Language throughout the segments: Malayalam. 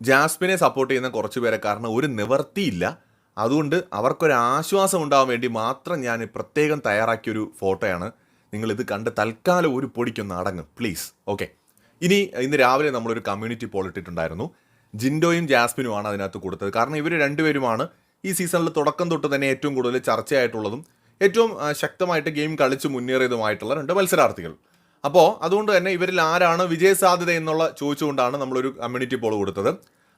ജാസ്മിനെ സപ്പോർട്ട് ചെയ്യുന്ന കുറച്ച് പേരെ കാരണം ഒരു നിവർത്തിയില്ല. അതുകൊണ്ട് അവർക്കൊരു ആശ്വാസം ഉണ്ടാവാൻ വേണ്ടി മാത്രം ഞാൻ പ്രത്യേകം തയ്യാറാക്കിയൊരു ഫോട്ടോയാണ്. നിങ്ങൾ ഇത് കണ്ട് തൽക്കാലം ഒരു പൊടിക്കൊന്ന് അടങ്ങും പ്ലീസ് ഓക്കെ ഇനി ഇന്ന് രാവിലെ നമ്മളൊരു കമ്മ്യൂണിറ്റി പോൾ ഇട്ടിട്ടുണ്ടായിരുന്നു. ജിൻഡോയും ജാസ്മിനുമാണ് അതിനകത്ത് കൊടുത്തത്. കാരണം ഇവർ രണ്ടുപേരുമാണ് ഈ സീസണിൽ തുടക്കം തൊട്ട് തന്നെ ഏറ്റവും കൂടുതൽ ചർച്ചയായിട്ടുള്ളതും ഏറ്റവും ശക്തമായിട്ട് ഗെയിം കളിച്ച് മുന്നേറിയതുമായിട്ടുള്ള രണ്ട് മത്സരാർത്ഥികൾ. അപ്പോൾ അതുകൊണ്ട് തന്നെ ഇവരിൽ ആരാണ് വിജയസാധ്യത എന്നുള്ള ചോദിച്ചുകൊണ്ടാണ് നമ്മളൊരു കമ്മ്യൂണിറ്റി പോൾ കൊടുത്തത്.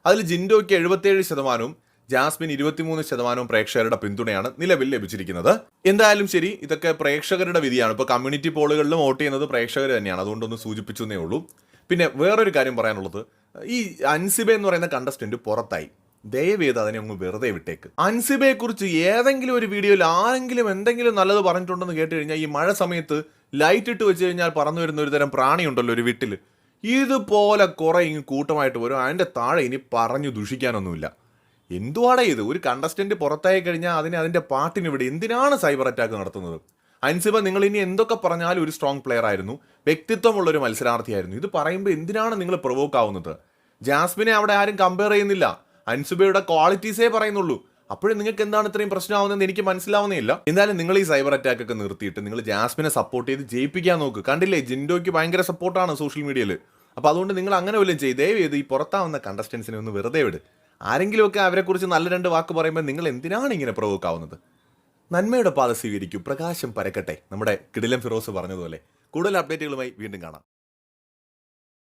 അതിൽ ജിൻഡോയ്ക്ക് എഴുപത്തേഴ് ശതമാനവും ജാസ്മിൻ ഇരുപത്തിമൂന്ന് ശതമാനവും പ്രേക്ഷകരുടെ പിന്തുണയാണ് നിലവിൽ ലഭിച്ചിരിക്കുന്നത്. എന്തായാലും ശരി ഇതൊക്കെ പ്രേക്ഷകരുടെ വിധിയാണ്. ഇപ്പോൾ കമ്മ്യൂണിറ്റി പോളുകളിലും വോട്ട് ചെയ്യുന്നത് പ്രേക്ഷകർ തന്നെയാണ്. അതുകൊണ്ടൊന്ന് സൂചിപ്പിച്ചു എന്നേ ഉള്ളൂ. പിന്നെ വേറൊരു കാര്യം പറയാനുള്ളത്. ഈ അൻസിബ എന്ന് പറയുന്ന കണ്ടസ്റ്റന്റ് പുറത്തായി. ദയവേത് അതിനെ അങ്ങ് വെറുതെ വിട്ടേക്ക്. അൻസിബയെ കുറിച്ച് ഏതെങ്കിലും ഒരു വീഡിയോയിൽ ആരെങ്കിലും എന്തെങ്കിലും നല്ലത് പറഞ്ഞിട്ടുണ്ടെന്ന് കേട്ട് കഴിഞ്ഞാൽ ഈ മഴ സമയത്ത് ലൈറ്റ് ഇട്ട് വെച്ച് കഴിഞ്ഞാൽ പറന്നു വരുന്ന ഒരു തരം പ്രാണിയുണ്ടല്ലോ ഒരു വീട്ടിൽ ഇതുപോലെ കുറെ ഇങ്ങ് കൂട്ടമായിട്ട് വരും. അതിന്റെ താഴെ ഇനി പറഞ്ഞു ദുഷിക്കാനൊന്നുമില്ല. എന്തുവാടേ ഇത്? ഒരു കണ്ടസ്റ്റന്റ് പുറത്തായി കഴിഞ്ഞാൽ അതിനെ അതിന്റെ പാട്ടിന് ഇവിടെ എന്തിനാണ് സൈബർ അറ്റാക്ക് നടത്തുന്നത്? അൻസിബ നിങ്ങൾ ഇനി എന്തൊക്കെ പറഞ്ഞാലും ഒരു സ്ട്രോങ് പ്ലെയർ ആയിരുന്നു. വ്യക്തിത്വമുള്ള ഒരു മത്സരാർത്ഥിയായിരുന്നു. ഇത് പറയുമ്പോൾ എന്തിനാണ് നിങ്ങൾ പ്രൊവോക്ക് ആവുന്നത്? ജാസ്മിനെ അവിടെ ആരും കമ്പയർ ചെയ്യുന്നില്ല. അൻസുബയുടെ ക്വാളിറ്റീസേ പറയുന്നുള്ളൂ. അപ്പോഴും നിങ്ങൾക്ക് എന്താണ് ഇത്രയും പ്രശ്നമാവുന്നതെന്ന് എനിക്ക് മനസ്സിലാവുന്നില്ല എന്തായാലും നിങ്ങൾ ഈ സൈബർ അറ്റാക്ക് ഒക്കെ നിർത്തിയിട്ട് നിങ്ങൾ ജാസ്മിനെ സപ്പോർട്ട് ചെയ്ത് ജയിപ്പിക്കാൻ നോക്ക്. കണ്ടില്ലേ ജിൻഡോയ്ക്ക് ഭയങ്കര സപ്പോർട്ടാണ് സോഷ്യൽ മീഡിയയിൽ അപ്പോൾ അതുകൊണ്ട് നിങ്ങൾ അങ്ങനെ വല്ലതും ചെയ്ത് ദയവ് ചെയ്ത് ഈ പുറത്താവുന്ന കണ്ടസ്റ്റൻസിനെ ഒന്ന് വെറുതെ വിട്. ആരെങ്കിലുമൊക്കെ അവരെക്കുറിച്ച് നല്ല രണ്ട് വാക്ക് പറയുമ്പോൾ നിങ്ങൾ എന്തിനാണ് ഇങ്ങനെ പ്രൊവോക്ക് ആവുന്നത്? നന്മയുടെ പാത സ്വീകരിക്കൂ. പ്രകാശം പരക്കട്ടെ. നമ്മുടെ കിടിലം ഫിറോസ് പറഞ്ഞതുപോലെ. കൂടുതൽ അപ്ഡേറ്റുകളുമായി വീണ്ടും കാണാം.